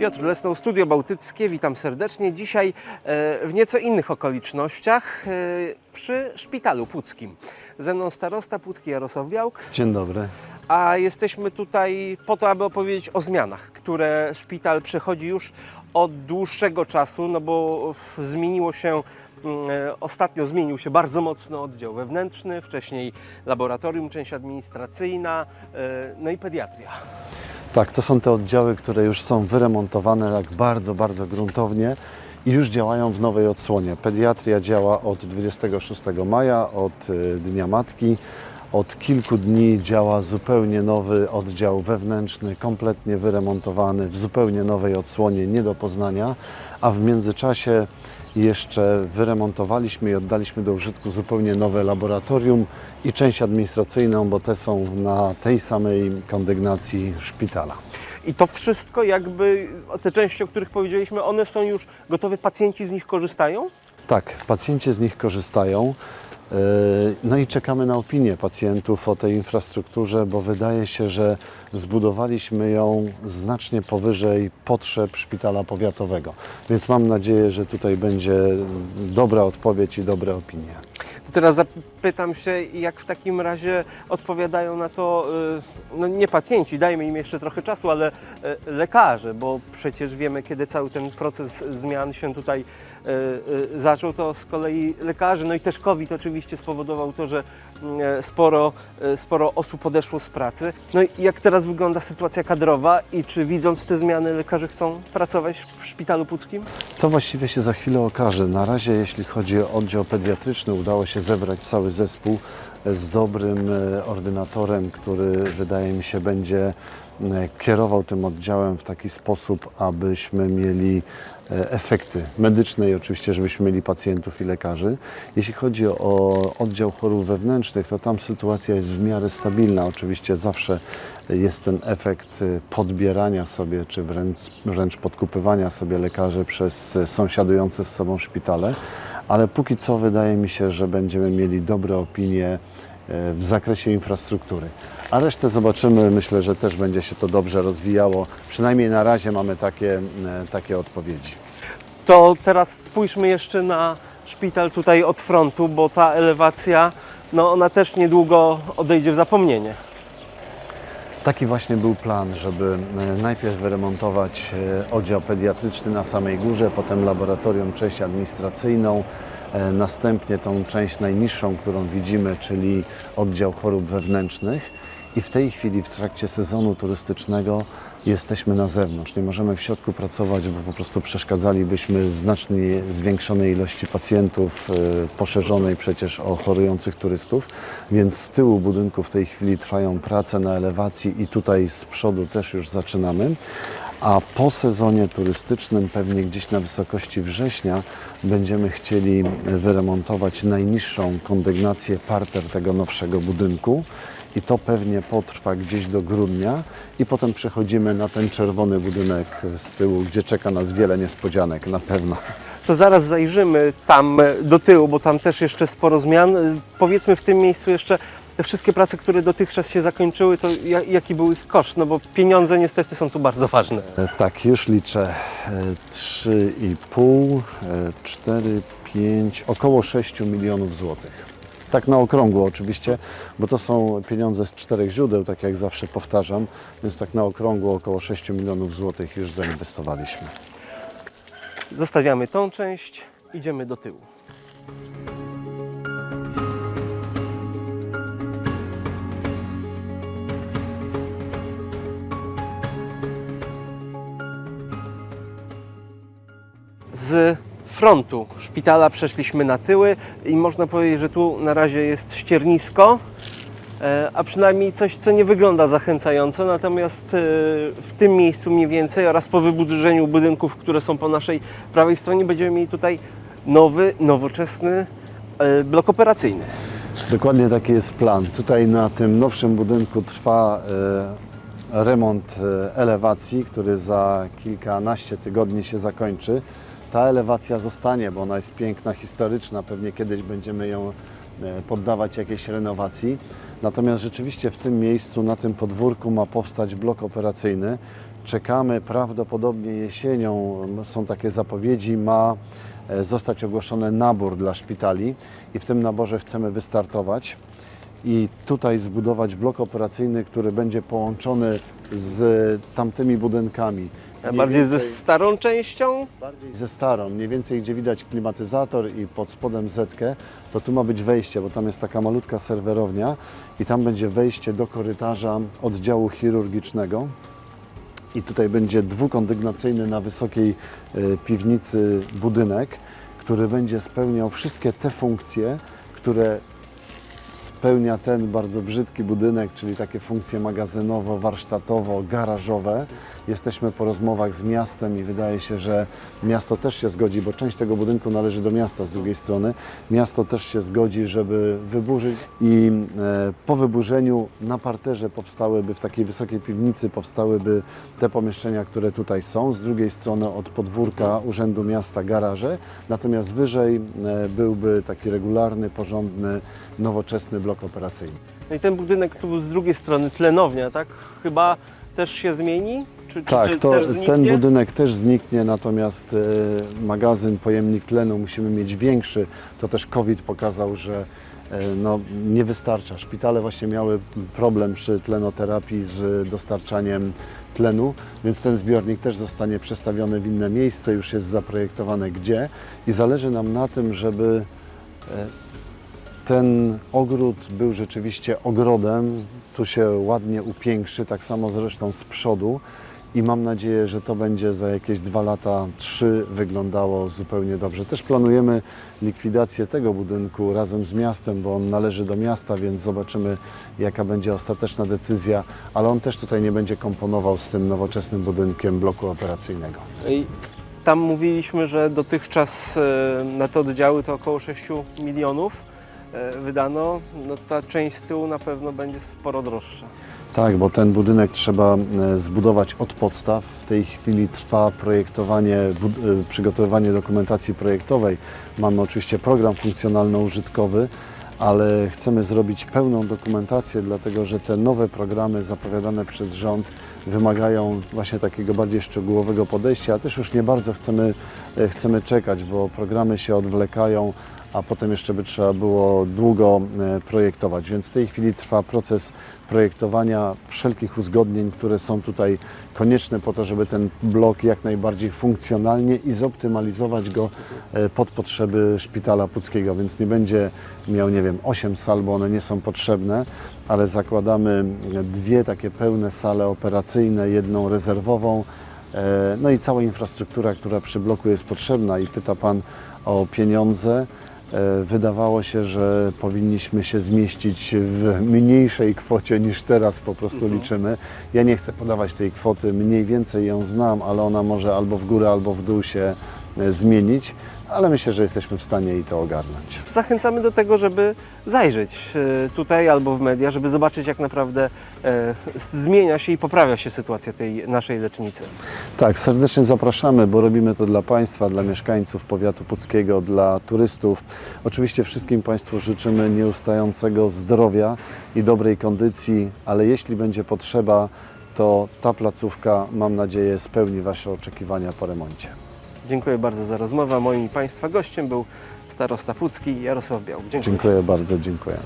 Piotr Lesną, Studio Bałtyckie, witam serdecznie. Dzisiaj e, w nieco innych okolicznościach e, przy Szpitalu Puckim. Ze mną starosta Pucki Jarosław Białk, Dzień dobry. a jesteśmy tutaj po to, aby opowiedzieć o zmianach, które szpital przechodzi już od dłuższego czasu, no bo zmieniło się mm, e, Ostatnio zmienił się bardzo mocno oddział wewnętrzny, wcześniej laboratorium, część administracyjna, no i pediatria. Tak, to są te oddziały, które już są wyremontowane tak bardzo, bardzo gruntownie i już działają w nowej odsłonie. Pediatria działa od 26 maja, od y, Dnia Matki. Od kilku dni działa zupełnie nowy oddział wewnętrzny, kompletnie wyremontowany, w zupełnie nowej odsłonie, nie do poznania, a w międzyczasie jeszcze wyremontowaliśmy i oddaliśmy do użytku zupełnie nowe laboratorium i część administracyjną, bo te są na tej samej kondygnacji szpitala. I to wszystko jakby, te części, o których powiedzieliśmy, one są już gotowe, pacjenci z nich korzystają? Tak, pacjenci z nich korzystają. Yy, No i czekamy na opinię pacjentów o tej infrastrukturze, bo wydaje się, że zbudowaliśmy ją znacznie powyżej potrzeb szpitala powiatowego. Więc mam nadzieję, że tutaj będzie dobra odpowiedź i dobre opinie. Teraz zapytam się, jak w takim razie odpowiadają na to, y, no nie pacjenci, dajmy im jeszcze trochę czasu, ale y, lekarze, bo przecież wiemy, kiedy cały ten proces zmian się tutaj zaczął, to z kolei lekarze, no i też COVID oczywiście spowodował to, że y, sporo, y, sporo osób odeszło z pracy. No i jak teraz wygląda sytuacja kadrowa i czy widząc te zmiany lekarze chcą pracować w szpitalu puckim? To właściwie się za chwilę okaże. Na razie, jeśli chodzi o oddział pediatryczny, udało się zebrać cały zespół z dobrym e, ordynatorem, który wydaje mi się będzie e, kierował tym oddziałem w taki sposób, abyśmy mieli e, efekty medyczne i oczywiście, żebyśmy mieli pacjentów i lekarzy. Jeśli chodzi o oddział chorób wewnętrznych, to tam sytuacja jest w miarę stabilna. Oczywiście zawsze jest ten efekt e, podbierania sobie, czy wręcz, wręcz podkupywania sobie lekarzy przez e, sąsiadujące z sobą szpitale, ale póki co wydaje mi się, że będziemy mieli dobre opinie e, w zakresie infrastruktury. A resztę zobaczymy. Myślę, że też będzie się to dobrze rozwijało. Przynajmniej na razie mamy takie, e, takie odpowiedzi. To teraz spójrzmy jeszcze na szpital tutaj od frontu, bo ta elewacja, no ona też niedługo odejdzie w zapomnienie. Taki właśnie był plan, żeby e, najpierw wyremontować e, oddział pediatryczny na samej górze, potem laboratorium, część administracyjną, e, następnie tą część najniższą, którą widzimy, czyli oddział chorób wewnętrznych. I w tej chwili, w trakcie sezonu turystycznego, jesteśmy na zewnątrz. Nie możemy w środku pracować, bo po prostu przeszkadzalibyśmy znacznie zwiększonej ilości pacjentów, e, poszerzonej przecież o chorujących turystów. Więc z tyłu budynku w tej chwili trwają prace na elewacji i tutaj z przodu też już zaczynamy. A po sezonie turystycznym, pewnie gdzieś na wysokości września, będziemy chcieli wyremontować najniższą kondygnację parter tego nowszego budynku. I to pewnie potrwa gdzieś do grudnia i potem przechodzimy na ten czerwony budynek z tyłu, gdzie czeka nas wiele niespodzianek na pewno. To zaraz zajrzymy tam do tyłu, bo tam też jeszcze sporo zmian. Powiedzmy w tym miejscu jeszcze te wszystkie prace, które dotychczas się zakończyły, to ja- jaki był ich koszt? No bo pieniądze niestety są tu bardzo ważne. E, Tak, już liczę. E, 3,5, e, 4, 5, około 6 milionów złotych. Tak na okrągło oczywiście, bo to są pieniądze z czterech źródeł, tak jak zawsze powtarzam, więc tak na okrągło około 6 milionów złotych już zainwestowaliśmy. Zostawiamy tą część, idziemy do tyłu. Z frontu szpitala przeszliśmy na tyły i można powiedzieć, że tu na razie jest ściernisko, e, a przynajmniej coś, co nie wygląda zachęcająco. Natomiast e, w tym miejscu mniej więcej oraz po wyburzeniu budynków, które są po naszej prawej stronie, będziemy mieli tutaj nowy, nowoczesny e, blok operacyjny. Dokładnie taki jest plan. Tutaj na tym nowszym budynku trwa remont elewacji, który za kilkanaście tygodni się zakończy. Ta elewacja zostanie, bo ona jest piękna, historyczna, pewnie kiedyś będziemy ją e, poddawać jakiejś renowacji. Natomiast rzeczywiście w tym miejscu, na tym podwórku ma powstać blok operacyjny, czekamy prawdopodobnie jesienią, są takie zapowiedzi, ma e, zostać ogłoszony nabór dla szpitali i w tym naborze chcemy wystartować i tutaj zbudować blok operacyjny, który będzie połączony z tamtymi budynkami. A bardziej ze więcej- starą częścią? bardziej ze starą, mniej więcej gdzie widać klimatyzator i pod spodem zetkę, to tu ma być wejście, bo tam jest taka malutka serwerownia i tam będzie wejście do korytarza oddziału chirurgicznego. I tutaj będzie dwukondygnacyjny na wysokiej e, piwnicy budynek, który będzie spełniał wszystkie te funkcje, które spełnia ten bardzo brzydki budynek, czyli takie funkcje magazynowo-warsztatowo-garażowe. Jesteśmy po rozmowach z miastem i wydaje się, że miasto też się zgodzi, bo część tego budynku należy do miasta z drugiej strony. Miasto też się zgodzi, żeby wyburzyć i e, po wyburzeniu na parterze powstałyby, w takiej wysokiej piwnicy powstałyby te pomieszczenia, które tutaj są. Z drugiej strony od podwórka Urzędu Miasta garaże, natomiast wyżej e, byłby taki regularny, porządny, nowoczesny blok operacyjny. No i ten budynek tu z drugiej strony, tlenownia, tak? Chyba też się zmieni? Czy, Tak, czy to, ten budynek też zniknie, natomiast e, magazyn, pojemnik tlenu musimy mieć większy. To też COVID pokazał, że e, no, nie wystarcza. Szpitale właśnie miały problem przy tlenoterapii z dostarczaniem tlenu, więc ten zbiornik też zostanie przestawiony w inne miejsce, już jest zaprojektowane gdzie i zależy nam na tym, żeby e, ten ogród był rzeczywiście ogrodem, tu się ładnie upiększy, tak samo zresztą z przodu i mam nadzieję, że to będzie za jakieś dwa lata, trzy wyglądało zupełnie dobrze. Też planujemy likwidację tego budynku razem z miastem, bo on należy do miasta, więc zobaczymy jaka będzie ostateczna decyzja, ale on też tutaj nie będzie komponował z tym nowoczesnym budynkiem bloku operacyjnego. I tam mówiliśmy, że dotychczas e, na te oddziały to około 6 milionów wydano. No ta część z tyłu na pewno będzie sporo droższa. Tak, bo ten budynek trzeba e, zbudować od podstaw. W tej chwili trwa projektowanie, e, przygotowywanie dokumentacji projektowej. Mamy oczywiście program funkcjonalno-użytkowy, ale chcemy zrobić pełną dokumentację, dlatego że te nowe programy zapowiadane przez rząd wymagają właśnie takiego bardziej szczegółowego podejścia, a też już nie bardzo chcemy, e, chcemy czekać, bo programy się odwlekają, a potem jeszcze by trzeba było długo e, projektować. Więc w tej chwili trwa proces projektowania wszelkich uzgodnień, które są tutaj konieczne po to, żeby ten blok jak najbardziej funkcjonalnie i zoptymalizować go e, pod potrzeby szpitala puckiego. Więc nie będzie miał, nie wiem, 8 sal, bo one nie są potrzebne, ale zakładamy dwie takie pełne sale operacyjne, jedną rezerwową, E, No i cała infrastruktura, która przy bloku jest potrzebna i pyta Pan o pieniądze. E, Wydawało się, że powinniśmy się zmieścić w mniejszej kwocie niż teraz po prostu liczymy. Ja nie chcę podawać tej kwoty, mniej więcej ją znam, ale ona może albo w górę, albo w dół się zmienić, ale myślę, że jesteśmy w stanie i to ogarnąć. Zachęcamy do tego, żeby zajrzeć e, tutaj albo w media, żeby zobaczyć jak naprawdę e, zmienia się i poprawia się sytuacja tej naszej lecznicy. Tak, serdecznie zapraszamy, bo robimy to dla Państwa, dla mieszkańców powiatu puckiego, dla turystów. Oczywiście wszystkim Państwu życzymy nieustającego zdrowia i dobrej kondycji, ale jeśli będzie potrzeba, to ta placówka, mam nadzieję, spełni Wasze oczekiwania po remoncie. Dziękuję bardzo za rozmowę. Moim Państwa gościem był starosta Pucki Jarosław Białk. Dziękuję. Dziękuję bardzo, dziękuję.